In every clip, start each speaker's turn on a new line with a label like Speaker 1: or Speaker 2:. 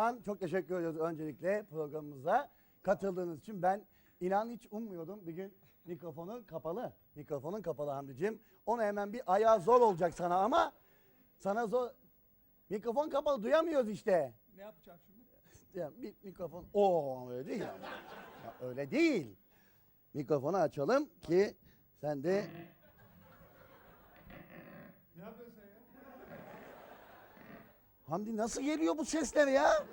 Speaker 1: Volkan çok teşekkür ediyoruz öncelikle programımıza katıldığınız için. Ben inan hiç ummuyordum bir gün mikrofonu kapalı. Mikrofonun kapalı Hamdi'cim. Onu hemen bir ayağı zor olacak sana ama sana zor. Mikrofon kapalı duyamıyoruz işte.
Speaker 2: Ne yapacağım şimdi?
Speaker 1: Ya bir mikrofon. Oo öyle değil ama. Ya öyle değil. Mikrofonu açalım ki sen de
Speaker 2: Ne yapıyorsun sen ya?
Speaker 1: Hamdi nasıl geliyor bu sesler ya?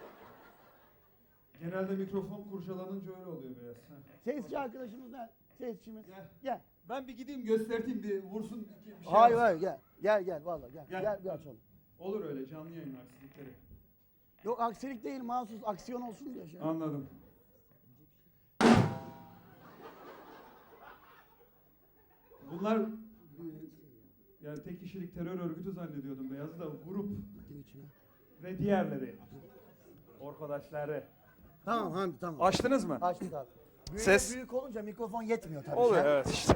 Speaker 2: Genelde mikrofon kurcalanınca öyle oluyor biraz.
Speaker 1: Sesçi arkadaşımız nerede? Sesçimiz.
Speaker 2: Gel.
Speaker 1: Gel.
Speaker 2: Ben bir gideyim göstereyim bir vursun bir şey.
Speaker 1: Hayır
Speaker 2: yapsın.
Speaker 1: hayır gel. Gel gel vallahi gel. Gel,
Speaker 2: Gel.
Speaker 1: bir açalım.
Speaker 2: Olur öyle canlı yayın aksilikleri.
Speaker 1: Yok aksilik değil mahsus aksiyon olsun diye şey.
Speaker 2: Anladım. Bunlar e, yani tek kişilik terör örgütü zannediyordum Beyazı da grup. Ve diğerleri. Arkadaşları.
Speaker 1: Tamam Hamdi tamam.
Speaker 2: Açtınız mı?
Speaker 1: Açtık abi. Bünye
Speaker 2: Ses.
Speaker 1: büyük olunca mikrofon yetmiyor tabii.
Speaker 2: Oluyor
Speaker 1: Şey,
Speaker 2: evet işte.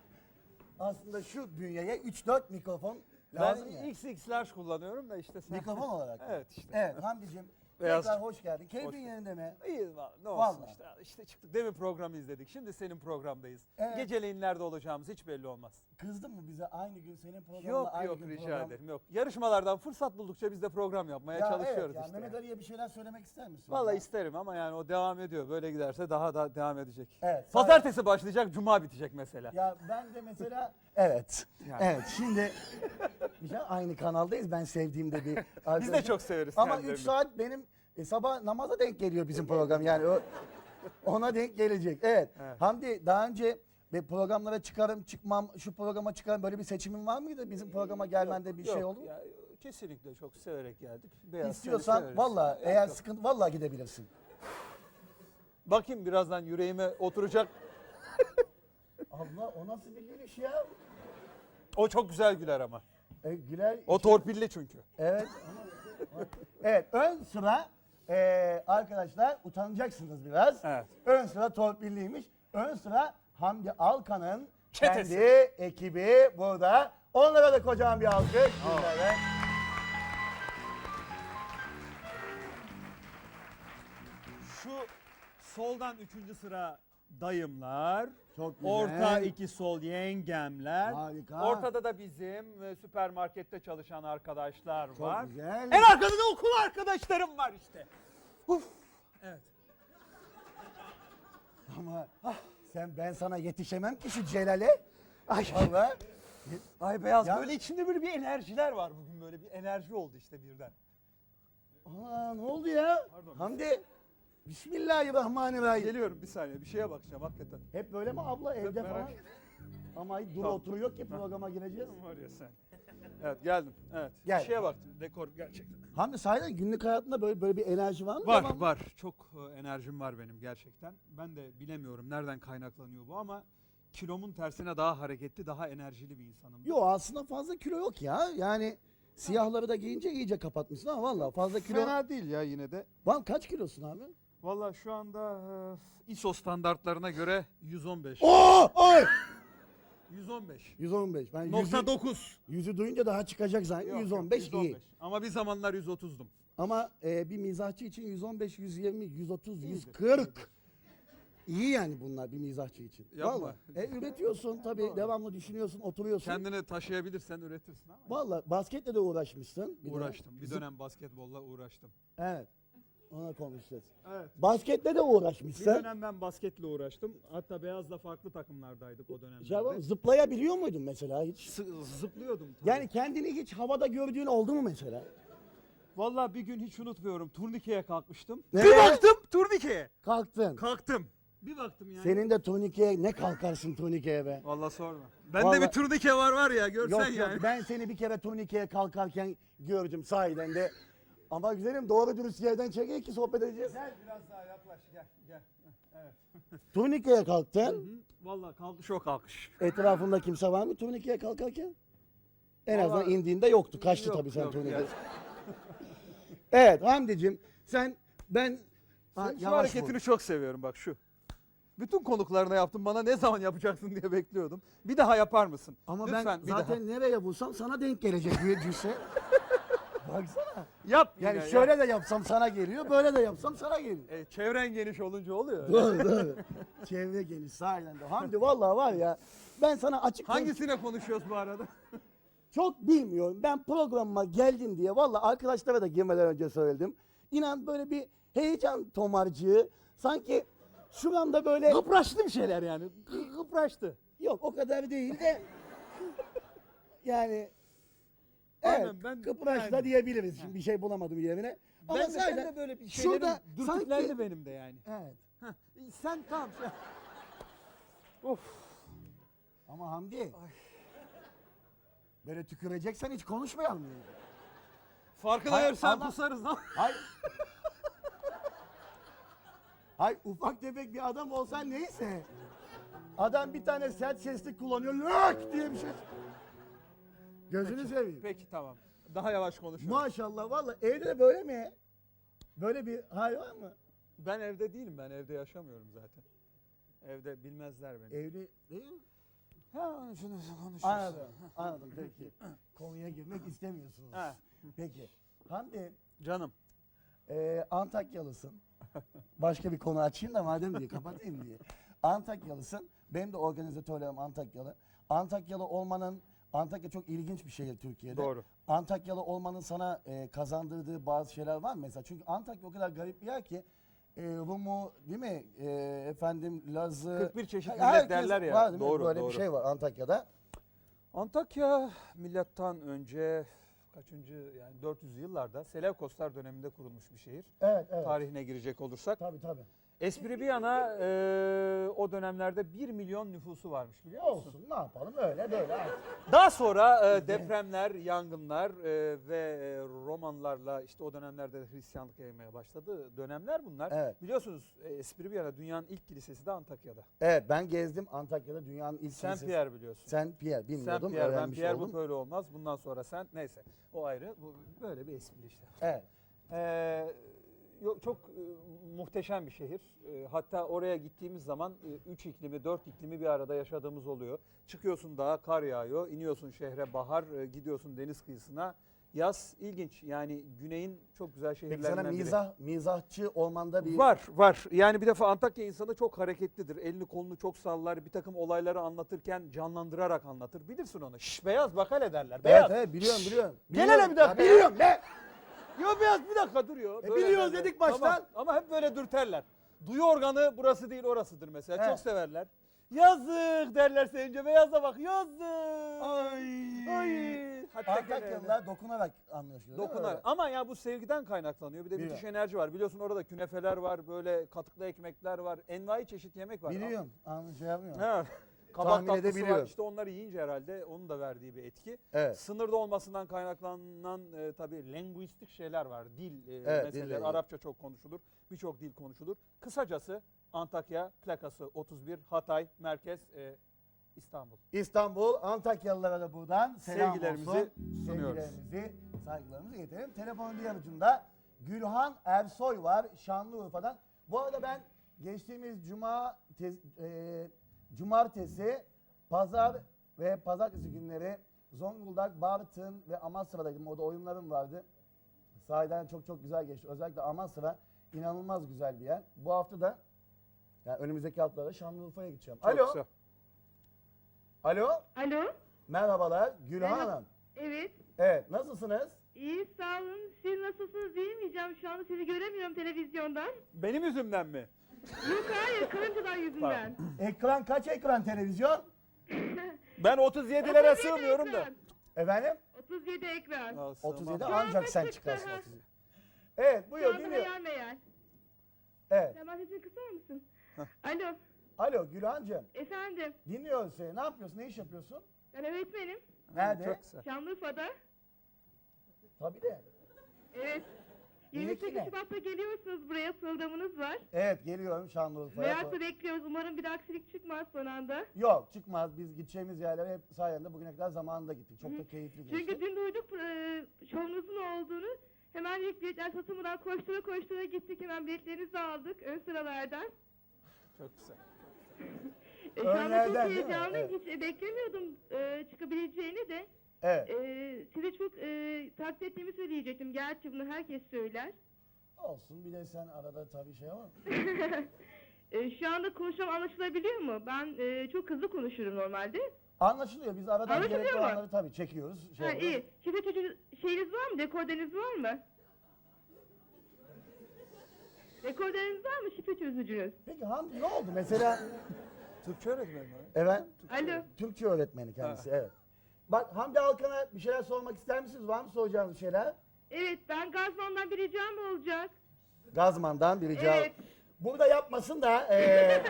Speaker 1: Aslında şu bünyeye 3-4 mikrofon
Speaker 3: Ben
Speaker 1: lazım ya.
Speaker 3: XX large kullanıyorum da işte sen.
Speaker 1: Mikrofon olarak.
Speaker 3: Evet işte.
Speaker 1: Evet Hamdi'cim
Speaker 3: Beyaz-
Speaker 1: tekrar hoş geldin. Keyfin
Speaker 3: Hoş
Speaker 1: yerinde mi?
Speaker 3: İyi var. Ne olsun
Speaker 1: Vallahi.
Speaker 3: işte. İşte çıktık. Demin programı izledik. Şimdi senin programdayız.
Speaker 1: Evet.
Speaker 3: Geceleyin nerede olacağımız hiç belli olmaz.
Speaker 1: Kızdın mı bize aynı gün senin programla
Speaker 3: Yok
Speaker 1: aynı
Speaker 3: yok
Speaker 1: gün
Speaker 3: rica
Speaker 1: program?
Speaker 3: ederim yok. Yarışmalardan fırsat buldukça biz de program yapmaya
Speaker 1: Ya
Speaker 3: çalışıyoruz
Speaker 1: evet, ya
Speaker 3: işte.
Speaker 1: Mehmet Ali'ye bir şeyler söylemek ister misin?
Speaker 3: Vallahi isterim ama yani o devam ediyor. Böyle giderse daha da devam edecek.
Speaker 1: Evet.
Speaker 3: Pazartesi başlayacak, cuma bitecek mesela.
Speaker 1: Ya ben de mesela evet.
Speaker 3: Yani.
Speaker 1: Evet şimdi şey, aynı kanaldayız. Ben sevdiğimde bir
Speaker 3: Biz de çok severiz
Speaker 1: Ama
Speaker 3: kendilerini.
Speaker 1: 3 saat benim e, sabah namaza denk geliyor bizim program. Yani o ona denk gelecek. Evet.
Speaker 3: Evet.
Speaker 1: Hamdi daha önce bir programlara çıkarım çıkmam şu programa çıkarım böyle bir seçimin var mıydı? Bizim programa gelmende bir
Speaker 3: Yok,
Speaker 1: şey oldu mu?
Speaker 3: ya, kesinlikle çok severek geldik. Beyaz
Speaker 1: İstiyorsan valla eğer
Speaker 3: yok.
Speaker 1: sıkıntı valla gidebilirsin.
Speaker 3: Bakayım birazdan yüreğime oturacak.
Speaker 1: Allah o nasıl bir gülüş ya?
Speaker 3: O çok güzel güler ama.
Speaker 1: E, Güler
Speaker 3: O torpilli çünkü.
Speaker 1: Evet. evet ön sıra eee, arkadaşlar utanacaksınız biraz.
Speaker 3: Evet.
Speaker 1: Ön sıra torpilliymiş. Ön sıra Hamdi Alkan'ın
Speaker 3: Çetesi.
Speaker 1: kendi ekibi burada. Onlara da kocaman bir alkış. Dinlere.
Speaker 3: Şu soldan üçüncü sıra dayımlar.
Speaker 1: Çok güzel.
Speaker 3: Orta iki sol yengemler.
Speaker 1: Harika.
Speaker 3: Ortada da bizim e, süpermarkette çalışan arkadaşlar
Speaker 1: Çok
Speaker 3: var.
Speaker 1: güzel.
Speaker 3: En arkada da okul arkadaşlarım var işte. Uf. Evet.
Speaker 1: Ama ah, sen ben sana yetişemem ki şu Celal'e.
Speaker 3: Ay,
Speaker 1: Vallahi.
Speaker 3: ay beyaz
Speaker 1: Ya-
Speaker 3: böyle içimde böyle bir enerjiler var bugün böyle bir enerji oldu işte birden.
Speaker 1: Aa, ne oldu ya? Hamdi. Bismillahirrahmanirrahim.
Speaker 3: Geliyorum bir saniye bir şeye bakacağım hakikaten.
Speaker 1: Hep böyle mi abla evde
Speaker 3: merak
Speaker 1: falan? Ama dur
Speaker 3: Tamam.
Speaker 1: oturuyor ki programa gireceğiz.
Speaker 3: Var ya sen. Evet geldim. Evet.
Speaker 1: Gel.
Speaker 3: Bir şeye baktım. Dekor gerçekten.
Speaker 1: Hamdi sahiden günlük hayatında böyle böyle bir enerji var mı?
Speaker 3: Var
Speaker 1: Devamlı-
Speaker 3: var. Çok e, enerjim var benim gerçekten. Ben de bilemiyorum nereden kaynaklanıyor bu ama kilomun tersine daha hareketli, daha enerjili bir insanım.
Speaker 1: Yok aslında fazla kilo yok ya. Yani siyahları da giyince iyice kapatmışsın ama vallahi fazla kilo.
Speaker 3: Fena değil ya yine de.
Speaker 1: Lan kaç kilosun abi?
Speaker 3: Valla şu anda e, ISO standartlarına göre 115.
Speaker 1: Oo! Oy!
Speaker 3: 115.
Speaker 1: 115. Ben
Speaker 3: Nokta 9.
Speaker 1: yüzü duyunca daha çıkacak zaten. 115, iyi.
Speaker 3: Ama bir zamanlar 130'dum.
Speaker 1: Ama e, bir mizahçı için 115, 120, 130, 140. İyi yani bunlar bir mizahçı için.
Speaker 3: Yapma.
Speaker 1: Vallahi. E, üretiyorsun tabii devamlı düşünüyorsun, oturuyorsun.
Speaker 3: Kendini taşıyabilirsen üretirsin ama.
Speaker 1: Vallahi basketle de uğraşmışsın. bir dönem.
Speaker 3: Uğraştım. Bir dönem basketbolla uğraştım.
Speaker 1: Evet. Ona konuşacağız.
Speaker 3: Evet.
Speaker 1: Basketle de
Speaker 3: Bir
Speaker 1: uğraşmışsın.
Speaker 3: dönem ben basketle uğraştım. Hatta Beyaz'la farklı takımlardaydık o dönemlerde.
Speaker 1: Şey yapalım, zıplayabiliyor muydun mesela hiç?
Speaker 3: Sı- zıplıyordum. tabii.
Speaker 1: Yani kendini hiç havada gördüğün oldu mu mesela?
Speaker 3: Vallahi bir gün hiç unutmuyorum. Turnikeye kalkmıştım. Bir baktım turnikeye.
Speaker 1: Kalktın.
Speaker 3: Kalktım. Bir baktım yani.
Speaker 1: Senin de turnikeye ne kalkarsın turnikeye be?
Speaker 3: Vallahi sorma. Bende
Speaker 1: Vallahi-
Speaker 3: bir turnike var var ya görsen
Speaker 1: Yok yok
Speaker 3: yani.
Speaker 1: ben seni bir kere turnikeye kalkarken gördüm sahiden de. Ama güzelim doğru dürüst yerden çekeyim ki sohbet edeceğiz.
Speaker 3: Gel biraz daha yaklaş gel gel. Evet.
Speaker 1: Turnikeye kalktın.
Speaker 3: hı. Vallahi kalkış o kalkış.
Speaker 1: Etrafında kimse var mı turnikeye kalkarken? En
Speaker 3: Vallahi-
Speaker 1: azından indiğinde yoktu. Kaçtı
Speaker 3: Yok,
Speaker 1: tabii sen
Speaker 3: yok,
Speaker 1: turnikeye. Evet Hamdi'cim sen ben Ha,
Speaker 3: şu
Speaker 1: yavaş
Speaker 3: hareketini
Speaker 1: vur.
Speaker 3: çok seviyorum bak şu. Bütün konuklarına yaptım bana ne zaman yapacaksın diye bekliyordum. Bir daha yapar mısın?
Speaker 1: Ama
Speaker 3: Lütfen
Speaker 1: ben
Speaker 3: bir
Speaker 1: zaten nereye vursam sana denk gelecek bir cüsse. Baksana.
Speaker 3: Yap
Speaker 1: Yani
Speaker 3: yine,
Speaker 1: şöyle
Speaker 3: yap.
Speaker 1: de yapsam sana geliyor, böyle de yapsam sana geliyor.
Speaker 3: E, çevren geniş olunca oluyor.
Speaker 1: doğru doğru. Çevre geniş sahiden de. Hamdi vallahi var ya ben sana açık
Speaker 3: Hangisine konuşuyoruz bu arada?
Speaker 1: çok bilmiyorum. Ben programıma geldim diye vallahi arkadaşlara da girmeden önce söyledim. İnan böyle bir heyecan tomarcığı sanki şuramda böyle
Speaker 3: Kıpraştı bir şeyler yani. Kı- Kıpraştı.
Speaker 1: yok o kadar değil de yani
Speaker 3: Aynen,
Speaker 1: evet
Speaker 3: ben-
Speaker 1: kıpraşla
Speaker 3: yani-
Speaker 1: diyebiliriz. Şimdi bir şey bulamadım yerine. Ama
Speaker 3: ben, de, ben de böyle bir
Speaker 1: şurada
Speaker 3: şeylerim dürtüklendi
Speaker 1: sanki-
Speaker 3: benim de yani.
Speaker 1: evet.
Speaker 3: Heh, sen. Sen... of.
Speaker 1: Ama Hamdi böyle tüküreceksen hiç konuşmayalım. yani.
Speaker 3: Farkına
Speaker 1: Hayır,
Speaker 3: varsan
Speaker 1: Allah-
Speaker 3: kusarız ama.
Speaker 1: Hay. Hay ufak tefek bir adam olsan neyse. Adam bir tane sert sesli kullanıyor. Lök diye bir şey. Gözünü seveyim.
Speaker 3: Peki tamam. Daha yavaş konuşuyorum.
Speaker 1: Maşallah valla evde de böyle mi? Böyle bir hal var mı?
Speaker 3: ben evde değilim. Ben evde yaşamıyorum zaten. Evde bilmezler beni.
Speaker 1: Evli değil mi?
Speaker 3: Ha, şunu konuşuruz.
Speaker 1: Anladım. Anladım peki. Konuya girmek istemiyorsunuz.
Speaker 3: Ha.
Speaker 1: Peki. Hamdi
Speaker 3: Canım.
Speaker 1: Ee, Antakyalısın. Başka bir konu açayım da madem diye kapatayım diye. Antakyalısın. Benim de organizatörlerim Antakyalı. Antakyalı olmanın Antakya çok ilginç bir şehir Türkiye'de.
Speaker 3: Doğru.
Speaker 1: Antakyalı olmanın sana e, kazandırdığı bazı şeyler var mı mesela? Çünkü Antakya o kadar garip bir yer ki e, Rumu değil mi? E, efendim Lazı.
Speaker 3: 41 çeşit millet
Speaker 1: Herkes
Speaker 3: derler ya.
Speaker 1: Var değil mi?
Speaker 3: Doğru,
Speaker 1: Böyle
Speaker 3: doğru.
Speaker 1: bir şey var Antakya'da.
Speaker 3: Antakya milattan önce kaçıncı yani 400 yıllarda Seleukoslar döneminde kurulmuş bir şehir.
Speaker 1: Evet evet.
Speaker 3: Tarihine girecek olursak.
Speaker 1: Tabii tabii.
Speaker 3: Espri bir yana e, o dönemlerde 1 milyon nüfusu varmış biliyor musun?
Speaker 1: Olsun ne yapalım öyle böyle.
Speaker 3: Daha sonra e, depremler, yangınlar e, ve e, Romanlarla işte o dönemlerde de Hristiyanlık yaymaya başladı. Dönemler bunlar.
Speaker 1: Evet.
Speaker 3: Biliyorsunuz e, espri bir yana dünyanın ilk kilisesi de Antakya'da.
Speaker 1: Evet ben gezdim Antakya'da dünyanın ilk
Speaker 3: Saint
Speaker 1: kilisesi.
Speaker 3: Pierre biliyorsun.
Speaker 1: Saint Pierre bilmiyordum.
Speaker 3: Saint Pierre, ben
Speaker 1: öğrenmiş
Speaker 3: Pierre
Speaker 1: oldum.
Speaker 3: bu böyle olmaz. Bundan sonra sen neyse. O ayrı. Bu böyle bir espri işte.
Speaker 1: Evet.
Speaker 3: Ee, çok e, muhteşem bir şehir. E, hatta oraya gittiğimiz zaman 3 iklimi, 4 iklimi bir arada yaşadığımız oluyor. Çıkıyorsun dağa, kar yağıyor. iniyorsun şehre, bahar, e, gidiyorsun deniz kıyısına. Yaz ilginç. Yani güneyin çok güzel
Speaker 1: Peki
Speaker 3: şehirlerinden
Speaker 1: sana
Speaker 3: biri.
Speaker 1: mizah, mizahçı olmanda bir...
Speaker 3: Var, var. Yani bir defa Antakya insanı çok hareketlidir. Elini kolunu çok sallar. Bir takım olayları anlatırken canlandırarak anlatır. Bilirsin onu. Şş beyaz bak hele derler.
Speaker 1: Evet
Speaker 3: Beyaz.
Speaker 1: evet biliyorum biliyorum.
Speaker 3: Gel hele bir dakika
Speaker 1: biliyorum ne?
Speaker 3: Yo beyaz bir dakika duruyor.
Speaker 1: E, biliyoruz dedik baştan.
Speaker 3: Tamam, Ama hep böyle dürterler. Duyu organı burası değil orasıdır mesela.
Speaker 1: He.
Speaker 3: Çok severler. Yazık derler sevince beyaza bak. Yazık.
Speaker 1: Ay.
Speaker 3: Ay. Hatta
Speaker 1: Antakyalılar dokunarak anlaşıyor değil mi
Speaker 3: Dokunar.
Speaker 1: öyle?
Speaker 3: Ama ya bu sevgiden kaynaklanıyor. Bir de
Speaker 1: Biliyorum.
Speaker 3: müthiş enerji var. Biliyorsun orada künefeler var, böyle katıklı ekmekler var. Envai çeşit yemek var.
Speaker 1: Biliyorum. Anlı şey yapmıyorum.
Speaker 3: Ha. Kabak
Speaker 1: Tahmin
Speaker 3: tatlısı var. İşte onları yiyince herhalde onun da verdiği bir etki.
Speaker 1: Evet.
Speaker 3: Sınırda olmasından kaynaklanan e, tabii linguistik şeyler var. Dil e,
Speaker 1: Evet,
Speaker 3: meseleleri. Arapça çok konuşulur. Birçok dil konuşulur. Kısacası Antakya plakası 31, Hatay, merkez e, İstanbul.
Speaker 1: İstanbul, Antakyalılara da buradan selam
Speaker 3: Sevgilerimizi
Speaker 1: olsun.
Speaker 3: sunuyoruz.
Speaker 1: Sevgilerimizi, saygılarımızı getirelim. Telefonun diğer ucunda Gülhan Ersoy var Şanlıurfa'dan. Bu arada ben geçtiğimiz cuma tez- e, cumartesi, pazar ve pazartesi günleri Zonguldak, Bartın ve Amasra'daydım. Orada oyunlarım vardı. Sahiden çok çok güzel geçti. Özellikle Amasra inanılmaz güzel bir yer. Bu hafta da yani önümüzdeki haftalarda Şanlıurfa'ya gideceğim.
Speaker 3: Çok
Speaker 1: Alo.
Speaker 3: kısa.
Speaker 1: Alo.
Speaker 4: Alo,
Speaker 1: Merhabalar Gülhan
Speaker 4: Merhaba.
Speaker 1: Hanım.
Speaker 4: evet.
Speaker 1: Evet nasılsınız?
Speaker 4: İyi, sağ olun. Siz nasılsınız diyemeyeceğim. Şu anda sizi göremiyorum televizyondan.
Speaker 3: Benim yüzümden mi?
Speaker 4: Yok hayır, karıncalar yüzünden.
Speaker 1: Ekran kaç ekran televizyon?
Speaker 3: Ben 37'lere
Speaker 4: 37
Speaker 3: sığmıyorum da.
Speaker 4: ekran.
Speaker 1: Efendim?
Speaker 4: 37 ekran.
Speaker 3: Ya,
Speaker 1: 37
Speaker 3: sığmam.
Speaker 4: Şu
Speaker 1: ancak sen çıkarsın
Speaker 4: ha.
Speaker 1: 37. Evet
Speaker 4: Şu
Speaker 1: buyur
Speaker 4: anda
Speaker 1: dinliyorum.
Speaker 4: hayal meyal.
Speaker 1: Evet.
Speaker 4: Sen bana sesini kısar mısın? Alo,
Speaker 1: Alo Gülhan'cığım
Speaker 4: efendim.
Speaker 1: dinliyoruz seni. Ne yapıyorsun? Ne iş yapıyorsun?
Speaker 4: Ben öğretmenim.
Speaker 1: Nerede?
Speaker 3: Çok kısa.
Speaker 4: Şanlıurfa'da.
Speaker 1: Tabii de.
Speaker 4: Evet.
Speaker 1: Benimki
Speaker 4: 28
Speaker 1: ne?
Speaker 4: Şubat'ta geliyorsunuz buraya programınız var.
Speaker 1: Evet geliyorum Şanlıurfa'ya.
Speaker 4: Merakla bekliyoruz. Umarım bir aksilik çıkmaz son anda.
Speaker 1: Yok çıkmaz. Biz gideceğimiz yerlere hep sayende bugüne kadar zamanında gittik. Çok da keyifli geçti.
Speaker 4: Çünkü dün duyduk e, şovunuzun olduğunu. Hemen ilk biletler satılmadan koştura koştura gittik. Hemen biletlerinizi aldık ön sıralardan.
Speaker 3: Çok kısa.
Speaker 4: E, şu anda çok
Speaker 1: Önlerden değil mi?
Speaker 4: heyecanlıyım.
Speaker 1: Evet.
Speaker 4: Hiç e, beklemiyordum e, çıkabileceğini de.
Speaker 1: Evet.
Speaker 4: E, sizi çok e, taklit ettiğimi söyleyecektim. Gerçi bunu herkes söyler.
Speaker 1: Olsun bir de sen arada tabii şey ama.
Speaker 4: E, şu anda konuşmam anlaşılabiliyor mu? Ben e, çok hızlı konuşurum normalde.
Speaker 1: Anlaşılıyor. Biz aradan
Speaker 4: Anlaşılıyor
Speaker 1: gerekli
Speaker 4: mu?
Speaker 1: olanları tabii çekiyoruz. Şey
Speaker 4: Ha
Speaker 1: yapıyoruz.
Speaker 4: iyi. Şifre çocuğu şeyiniz var mı? Dekorderiniz var mı? Dekorderiniz var mı? Şifre çözücünüz.
Speaker 1: Peki Hamdi ne oldu? Mesela
Speaker 3: Türkçe öğretmeni mi?
Speaker 1: evet
Speaker 4: Alo.
Speaker 1: Türkçe öğretmeni kendisi evet. Bak Hamdi Alkan'a bir şeyler sormak ister misiniz? Var mı soracağınız şeyler?
Speaker 4: Evet ben Gazman'dan bir ricam olacak.
Speaker 1: Gazman'dan bir rica.
Speaker 4: Evet.
Speaker 1: Burada yapmasın da eee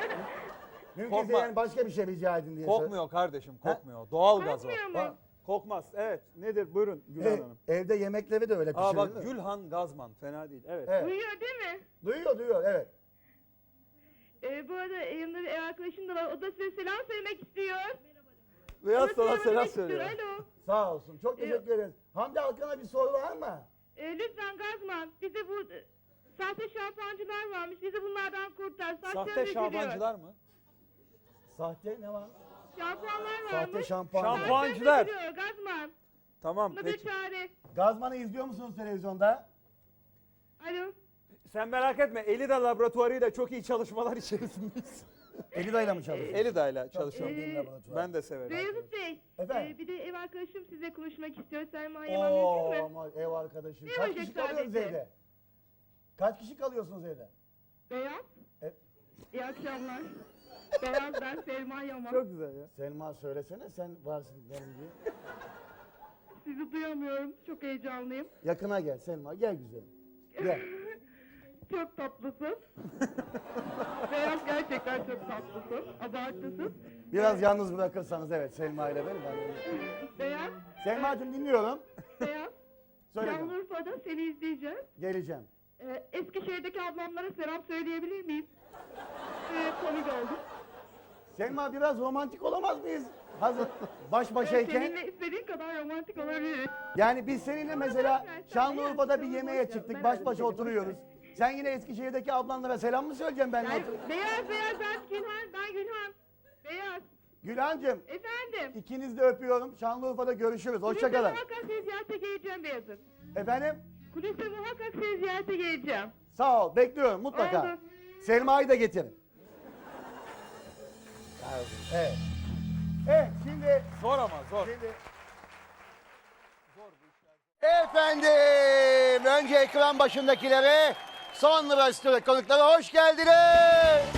Speaker 1: mümkünse
Speaker 3: Korkma.
Speaker 1: yani başka bir şey rica edin diye.
Speaker 3: Kokmuyor kardeşim kokmuyor. Doğal gaz var.
Speaker 4: Korkmuyor mu?
Speaker 3: Kokmaz. Evet. Nedir? Buyurun Gülhan
Speaker 1: E,
Speaker 3: Hanım.
Speaker 1: evde yemekleri de öyle
Speaker 3: Aa bak
Speaker 1: değil mi?
Speaker 3: Gülhan Gazman. Fena değil. Evet.
Speaker 1: Evet.
Speaker 4: Duyuyor değil mi?
Speaker 1: Duyuyor duyuyor evet.
Speaker 4: Ee, bu arada yanında bir ev arkadaşım da var. O da size selam söylemek istiyor. Da
Speaker 3: sana selam söylüyor.
Speaker 4: Alo.
Speaker 1: Sağ olsun. Çok teşekkür ederiz. Hamdi Alkan'a bir soru var mı?
Speaker 4: Ee, lütfen Gazman bize bu e, sahte şampuancılar varmış. Bizi bunlardan kurtar. Saçlarım
Speaker 3: Sahte
Speaker 4: dökülüyor.
Speaker 3: mı?
Speaker 1: Sahte ne var?
Speaker 4: Şampuanlar varmış.
Speaker 1: Sahte şampuan.
Speaker 3: Şampuan-
Speaker 4: Saçlarım
Speaker 3: Şampuancılar.
Speaker 4: dökülüyor, Gazman.
Speaker 3: Tamam
Speaker 4: Buna bir
Speaker 3: peki.
Speaker 4: çare.
Speaker 1: Gazman'ı izliyor musunuz televizyonda?
Speaker 4: Alo.
Speaker 3: Sen merak etme. Elida laboratuvarıyla çok iyi çalışmalar içerisindeyiz.
Speaker 1: Elida'yla mı çalışıyor?
Speaker 3: Elida ile çalışıyorum.
Speaker 4: Ee,
Speaker 3: Ben de severim.
Speaker 4: Beyazıt Bey.
Speaker 1: Efendim?
Speaker 4: e, bir de ev arkadaşım size konuşmak istiyor. Selma Yaman mümkün
Speaker 1: Oo
Speaker 4: mü?
Speaker 1: ama ev arkadaşım.
Speaker 4: Ne
Speaker 1: Kaç
Speaker 4: olacak
Speaker 1: kişi kalıyorsunuz
Speaker 4: sadece?
Speaker 1: evde? Kaç kişi kalıyorsunuz evde?
Speaker 4: Beyaz.
Speaker 1: E-
Speaker 4: İyi akşamlar. Beyaz ben Selma Yaman.
Speaker 3: Çok güzel ya.
Speaker 1: Selma söylesene sen varsın benim diye.
Speaker 4: Sizi duyamıyorum. Çok heyecanlıyım.
Speaker 1: Yakına gel Selma gel güzelim. Gel.
Speaker 4: Çok tatlısın. Gerçekten çok tatlısın. Abartısın.
Speaker 1: Biraz yalnız bırakırsanız evet Selma ile beni ben.
Speaker 4: Beyaz.
Speaker 1: Selma'cığım dinliyorum.
Speaker 4: Beyaz.
Speaker 1: Söyle canım.
Speaker 4: Şanlıurfa'da seni izleyeceğiz.
Speaker 1: Geleceğim.
Speaker 4: Ee, Eskişehir'deki ablamlara selam söyleyebilir miyim? Ee, komik oldu.
Speaker 1: Selma biraz romantik olamaz mıyız? Hazır baş
Speaker 4: Ee,
Speaker 1: başayken.
Speaker 4: seninle istediğin kadar romantik olabiliriz.
Speaker 1: Yani biz seninle mesela Şanlıurfa'da bir yemeğe çıktık. Baş başa oturuyoruz. Sen yine Eskişehir'deki ablanlara selam mı söyleyeceksin benimle
Speaker 4: Yani, beyaz beyaz ben Gülhan. Ben Gülhan. Beyaz.
Speaker 1: Gülhancığım
Speaker 4: Efendim.
Speaker 1: ikiniz de öpüyorum. Şanlıurfa'da görüşürüz. Hoşçakalın.
Speaker 4: muhakkak seni ziyarete geleceğim Beyazıt.
Speaker 1: Efendim?
Speaker 4: Kulise muhakkak seni ziyarete geleceğim.
Speaker 1: Sağ ol. Bekliyorum mutlaka.
Speaker 4: Oldu.
Speaker 1: Selma'yı da getirin. Evet. Evet şimdi
Speaker 3: Zor ama zor.
Speaker 1: Şimdi... Efendim, önce ekran başındakilere, sonra stüdyo konuklara hoş geldiniz.